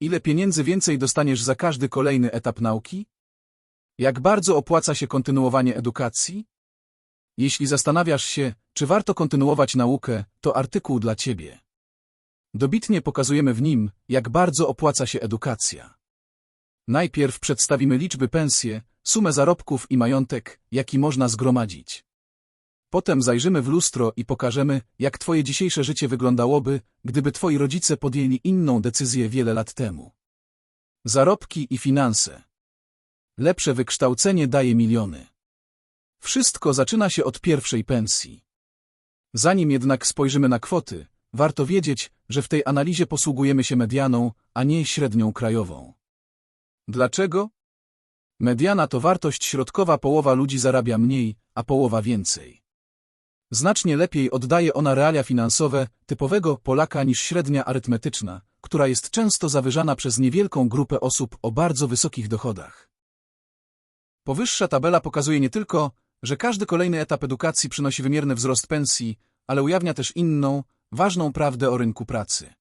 Ile pieniędzy więcej dostaniesz za każdy kolejny etap nauki? Jak bardzo opłaca się kontynuowanie edukacji? Jeśli zastanawiasz się, czy warto kontynuować naukę, to artykuł dla Ciebie. Dobitnie pokazujemy w nim, jak bardzo opłaca się edukacja. Najpierw przedstawimy liczby pensje, sumę zarobków i majątek, jaki można zgromadzić. Potem zajrzymy w lustro i pokażemy, jak Twoje dzisiejsze życie wyglądałoby, gdyby Twoi rodzice podjęli inną decyzję wiele lat temu. Zarobki i finanse. Lepsze wykształcenie daje miliony. Wszystko zaczyna się od pierwszej pensji. Zanim jednak spojrzymy na kwoty, warto wiedzieć, że w tej analizie posługujemy się medianą, a nie średnią krajową. Dlaczego? Mediana to wartość środkowa połowa ludzi zarabia mniej, a połowa więcej. Znacznie lepiej oddaje ona realia finansowe typowego Polaka niż średnia arytmetyczna, która jest często zawyżana przez niewielką grupę osób o bardzo wysokich dochodach. Powyższa tabela pokazuje nie tylko, że każdy kolejny etap edukacji przynosi wymierny wzrost pensji, ale ujawnia też inną, ważną prawdę o rynku pracy.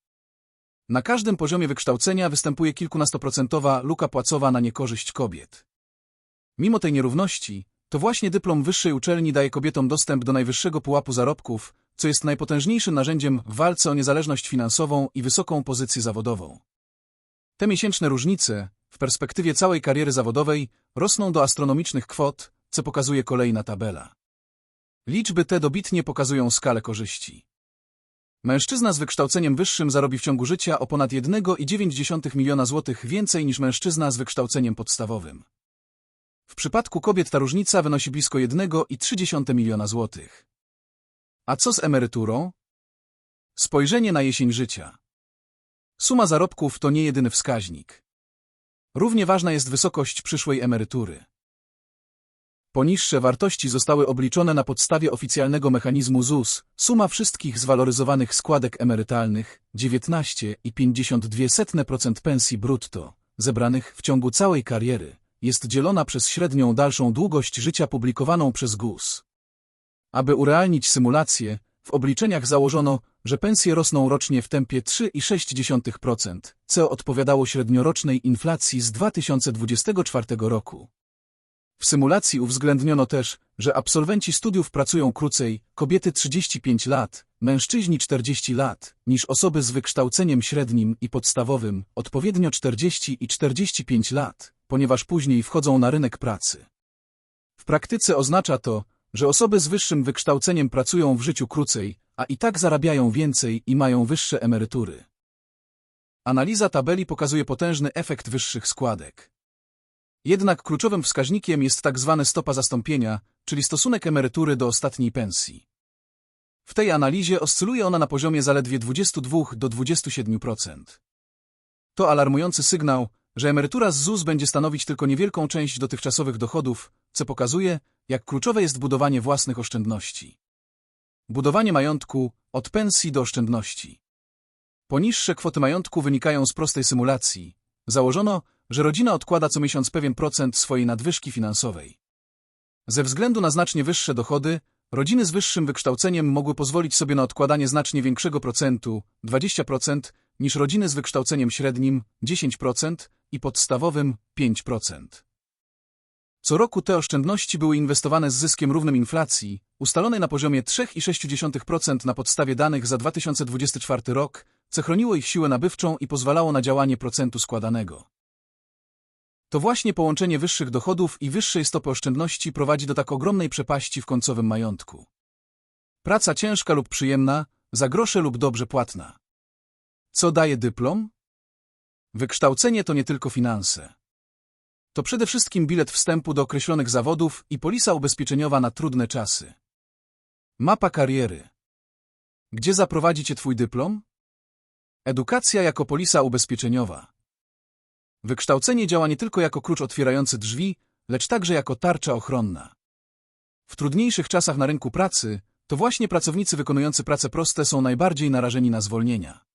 Na każdym poziomie wykształcenia występuje kilkunastoprocentowa luka płacowa na niekorzyść kobiet. Mimo tej nierówności, to właśnie dyplom wyższej uczelni daje kobietom dostęp do najwyższego pułapu zarobków, co jest najpotężniejszym narzędziem w walce o niezależność finansową i wysoką pozycję zawodową. Te miesięczne różnice, w perspektywie całej kariery zawodowej, rosną do astronomicznych kwot, co pokazuje kolejna tabela. Liczby te dobitnie pokazują skalę korzyści. Mężczyzna z wykształceniem wyższym zarobi w ciągu życia o ponad 1,9 miliona złotych więcej niż mężczyzna z wykształceniem podstawowym. W przypadku kobiet ta różnica wynosi blisko 1,3 miliona złotych. A co z emeryturą? Spojrzenie na jesień życia. Suma zarobków to nie jedyny wskaźnik. Równie ważna jest wysokość przyszłej emerytury. Poniższe wartości zostały obliczone na podstawie oficjalnego mechanizmu ZUS, suma wszystkich zwaloryzowanych składek emerytalnych 19,52% pensji brutto, zebranych w ciągu całej kariery, jest dzielona przez średnią dalszą długość życia publikowaną przez GUS. Aby urealnić symulację, w obliczeniach założono, że pensje rosną rocznie w tempie 3,6%, co odpowiadało średniorocznej inflacji z 2024 roku. W symulacji uwzględniono też, że absolwenci studiów pracują krócej, kobiety 35 lat, mężczyźni 40 lat, niż osoby z wykształceniem średnim i podstawowym, odpowiednio 40 i 45 lat, ponieważ później wchodzą na rynek pracy. W praktyce oznacza to, że osoby z wyższym wykształceniem pracują w życiu krócej, a i tak zarabiają więcej i mają wyższe emerytury. Analiza tabeli pokazuje potężny efekt wyższych składek. Jednak kluczowym wskaźnikiem jest tak zwana stopa zastąpienia, czyli stosunek emerytury do ostatniej pensji. W tej analizie oscyluje ona na poziomie zaledwie 22 do 27%. To alarmujący sygnał, że emerytura z ZUS będzie stanowić tylko niewielką część dotychczasowych dochodów, co pokazuje, jak kluczowe jest budowanie własnych oszczędności. Budowanie majątku od pensji do oszczędności. Poniższe kwoty majątku wynikają z prostej symulacji. Założono, że rodzina odkłada co miesiąc pewien procent swojej nadwyżki finansowej. Ze względu na znacznie wyższe dochody, rodziny z wyższym wykształceniem mogły pozwolić sobie na odkładanie znacznie większego procentu, 20%, niż rodziny z wykształceniem średnim, 10% i podstawowym, 5%. Co roku te oszczędności były inwestowane z zyskiem równym inflacji, ustalonej na poziomie 3,6% na podstawie danych za 2024 rok, co chroniło ich siłę nabywczą i pozwalało na działanie procentu składanego. To właśnie połączenie wyższych dochodów i wyższej stopy oszczędności prowadzi do tak ogromnej przepaści w końcowym majątku. Praca ciężka lub przyjemna, za grosze lub dobrze płatna. Co daje dyplom? Wykształcenie to nie tylko finanse. To przede wszystkim bilet wstępu do określonych zawodów i polisa ubezpieczeniowa na trudne czasy. Mapa kariery. Gdzie zaprowadzi Cię Twój dyplom? Edukacja jako polisa ubezpieczeniowa. Wykształcenie działa nie tylko jako klucz otwierający drzwi, lecz także jako tarcza ochronna. W trudniejszych czasach na rynku pracy, to właśnie pracownicy wykonujący prace proste są najbardziej narażeni na zwolnienia.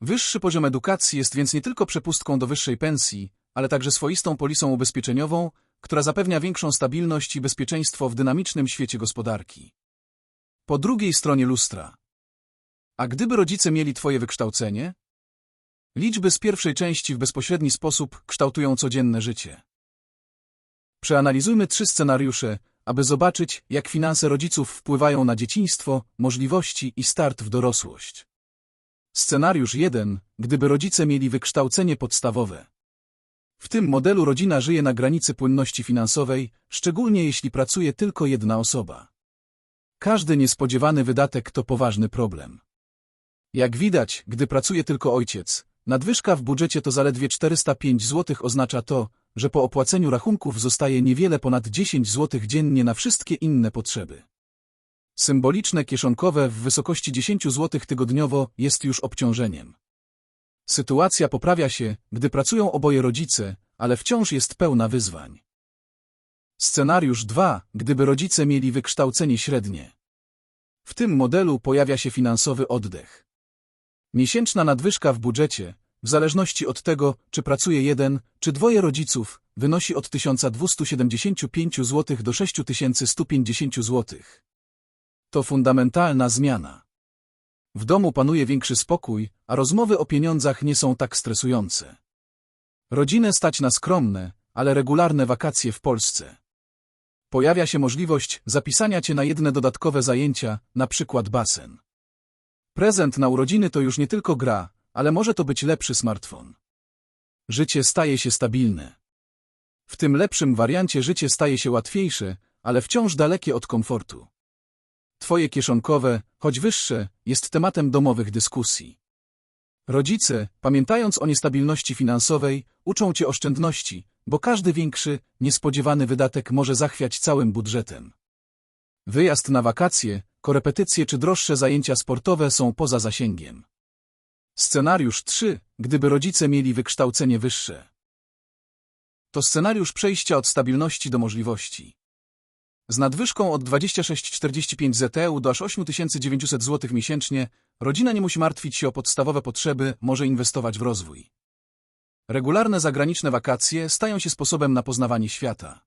Wyższy poziom edukacji jest więc nie tylko przepustką do wyższej pensji, ale także swoistą polisą ubezpieczeniową, która zapewnia większą stabilność i bezpieczeństwo w dynamicznym świecie gospodarki. Po drugiej stronie lustra. A gdyby rodzice mieli twoje wykształcenie? Liczby z pierwszej części w bezpośredni sposób kształtują codzienne życie. Przeanalizujmy trzy scenariusze, aby zobaczyć, jak finanse rodziców wpływają na dzieciństwo, możliwości i start w dorosłość. Scenariusz 1. Gdyby rodzice mieli wykształcenie podstawowe. W tym modelu rodzina żyje na granicy płynności finansowej, szczególnie jeśli pracuje tylko jedna osoba. Każdy niespodziewany wydatek to poważny problem. Jak widać, gdy pracuje tylko ojciec, nadwyżka w budżecie to zaledwie 405 zł oznacza to, że po opłaceniu rachunków zostaje niewiele ponad 10 zł dziennie na wszystkie inne potrzeby. Symboliczne kieszonkowe w wysokości 10 zł tygodniowo jest już obciążeniem. Sytuacja poprawia się, gdy pracują oboje rodzice, ale wciąż jest pełna wyzwań. Scenariusz 2. Gdyby rodzice mieli wykształcenie średnie. W tym modelu pojawia się finansowy oddech. Miesięczna nadwyżka w budżecie, w zależności od tego, czy pracuje jeden, czy dwoje rodziców, wynosi od 1275 zł do 6150 zł. To fundamentalna zmiana. W domu panuje większy spokój, a rozmowy o pieniądzach nie są tak stresujące. Rodzinę stać na skromne, ale regularne wakacje w Polsce. Pojawia się możliwość zapisania cię na jedne dodatkowe zajęcia, na przykład basen. Prezent na urodziny to już nie tylko gra, ale może to być lepszy smartfon. Życie staje się stabilne. W tym lepszym wariancie życie staje się łatwiejsze, ale wciąż dalekie od komfortu. Twoje kieszonkowe, choć wyższe, jest tematem domowych dyskusji. Rodzice, pamiętając o niestabilności finansowej, uczą cię oszczędności, bo każdy większy, niespodziewany wydatek może zachwiać całym budżetem. Wyjazd na wakacje, korepetycje czy droższe zajęcia sportowe są poza zasięgiem. Scenariusz 3. Gdyby rodzice mieli wykształcenie wyższe. To scenariusz przejścia od stabilności do możliwości. Z nadwyżką od 26,45 ZEU do aż 8900 zł miesięcznie, rodzina nie musi martwić się o podstawowe potrzeby, może inwestować w rozwój. Regularne zagraniczne wakacje stają się sposobem na poznawanie świata.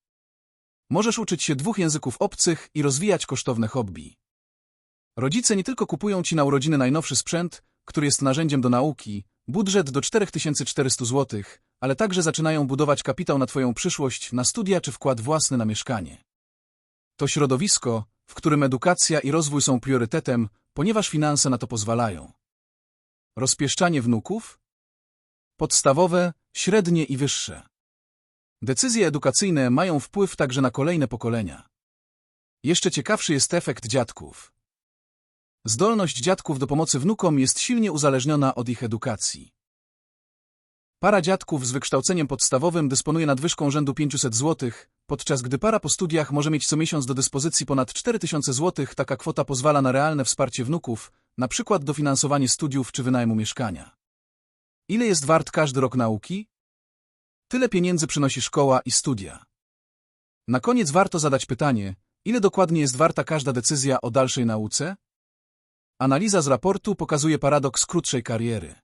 Możesz uczyć się dwóch języków obcych i rozwijać kosztowne hobby. Rodzice nie tylko kupują ci na urodziny najnowszy sprzęt, który jest narzędziem do nauki, budżet do 4400 zł, ale także zaczynają budować kapitał na Twoją przyszłość, na studia czy wkład własny na mieszkanie. To środowisko, w którym edukacja i rozwój są priorytetem, ponieważ finanse na to pozwalają. Rozpieszczanie wnuków? Podstawowe, średnie i wyższe. Decyzje edukacyjne mają wpływ także na kolejne pokolenia. Jeszcze ciekawszy jest efekt dziadków. Zdolność dziadków do pomocy wnukom jest silnie uzależniona od ich edukacji. Para dziadków z wykształceniem podstawowym dysponuje nadwyżką rzędu 500 zł, podczas gdy para po studiach może mieć co miesiąc do dyspozycji ponad 4000 zł. Taka kwota pozwala na realne wsparcie wnuków, na przykład dofinansowanie studiów czy wynajmu mieszkania. Ile jest wart każdy rok nauki? Tyle pieniędzy przynosi szkoła i studia. Na koniec warto zadać pytanie, ile dokładnie jest warta każda decyzja o dalszej nauce? Analiza z raportu pokazuje paradoks krótszej kariery.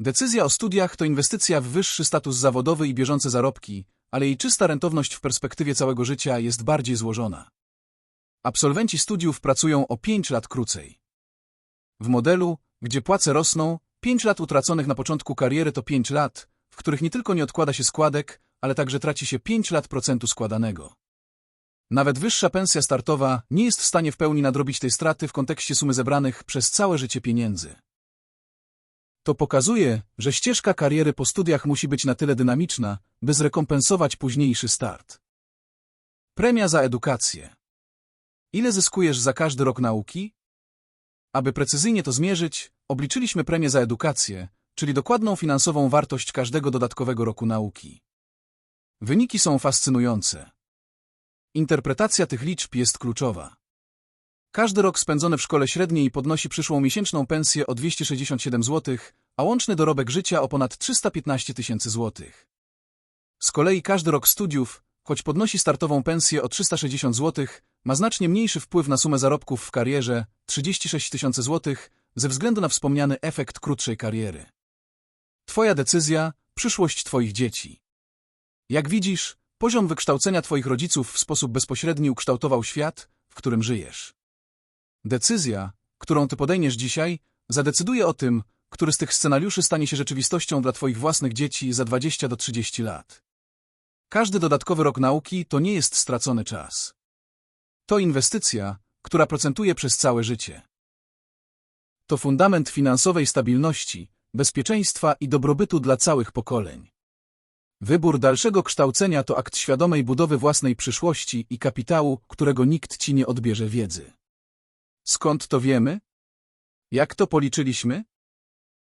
Decyzja o studiach to inwestycja w wyższy status zawodowy i bieżące zarobki, ale jej czysta rentowność w perspektywie całego życia jest bardziej złożona. Absolwenci studiów pracują o 5 lat krócej. W modelu, gdzie płace rosną, 5 lat utraconych na początku kariery to 5 lat, w których nie tylko nie odkłada się składek, ale także traci się 5 lat procentu składanego. Nawet wyższa pensja startowa nie jest w stanie w pełni nadrobić tej straty w kontekście sumy zebranych przez całe życie pieniędzy. To pokazuje, że ścieżka kariery po studiach musi być na tyle dynamiczna, by zrekompensować późniejszy start. Premia za edukację. Ile zyskujesz za każdy rok nauki? Aby precyzyjnie to zmierzyć, obliczyliśmy premię za edukację, czyli dokładną finansową wartość każdego dodatkowego roku nauki. Wyniki są fascynujące. Interpretacja tych liczb jest kluczowa. Każdy rok spędzony w szkole średniej podnosi przyszłą miesięczną pensję o 267 zł, a łączny dorobek życia o ponad 315 tysięcy złotych. Z kolei każdy rok studiów, choć podnosi startową pensję o 360 zł, ma znacznie mniejszy wpływ na sumę zarobków w karierze 36 tysięcy złotych ze względu na wspomniany efekt krótszej kariery. Twoja decyzja, przyszłość Twoich dzieci. Jak widzisz, poziom wykształcenia Twoich rodziców w sposób bezpośredni ukształtował świat, w którym żyjesz. Decyzja, którą Ty podejmiesz dzisiaj, zadecyduje o tym, który z tych scenariuszy stanie się rzeczywistością dla Twoich własnych dzieci za 20 do 30 lat. Każdy dodatkowy rok nauki to nie jest stracony czas. To inwestycja, która procentuje przez całe życie. To fundament finansowej stabilności, bezpieczeństwa i dobrobytu dla całych pokoleń. Wybór dalszego kształcenia to akt świadomej budowy własnej przyszłości i kapitału, którego nikt ci nie odbierze wiedzy. Skąd to wiemy? Jak to policzyliśmy?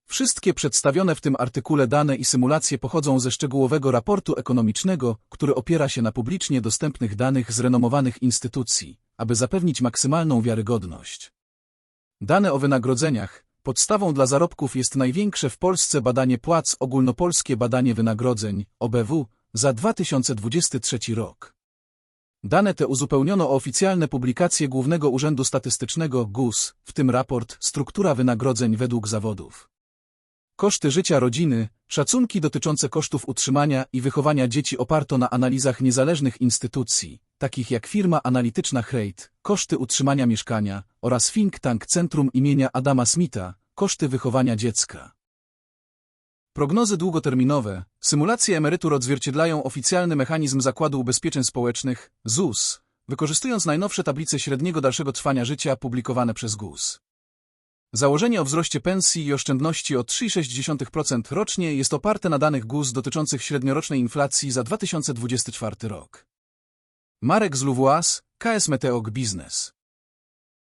Wszystkie przedstawione w tym artykule dane i symulacje pochodzą ze szczegółowego raportu ekonomicznego, który opiera się na publicznie dostępnych danych z renomowanych instytucji, aby zapewnić maksymalną wiarygodność. Dane o wynagrodzeniach, podstawą dla zarobków jest największe w Polsce badanie płac ogólnopolskie badanie wynagrodzeń, OBW, za 2023 rok. Dane te uzupełniono o oficjalne publikacje Głównego Urzędu Statystycznego GUS, w tym raport Struktura wynagrodzeń według zawodów. Koszty życia rodziny, szacunki dotyczące kosztów utrzymania i wychowania dzieci oparto na analizach niezależnych instytucji, takich jak firma analityczna Hreit, koszty utrzymania mieszkania oraz think tank Centrum imienia Adama Smitha, koszty wychowania dziecka. Prognozy długoterminowe, symulacje emerytur odzwierciedlają oficjalny mechanizm Zakładu Ubezpieczeń Społecznych, ZUS, wykorzystując najnowsze tablice średniego dalszego trwania życia publikowane przez GUS. Założenie o wzroście pensji i oszczędności o 3,6% rocznie jest oparte na danych GUS dotyczących średniorocznej inflacji za 2024 rok. Marek z Louvois, KS Meteog Business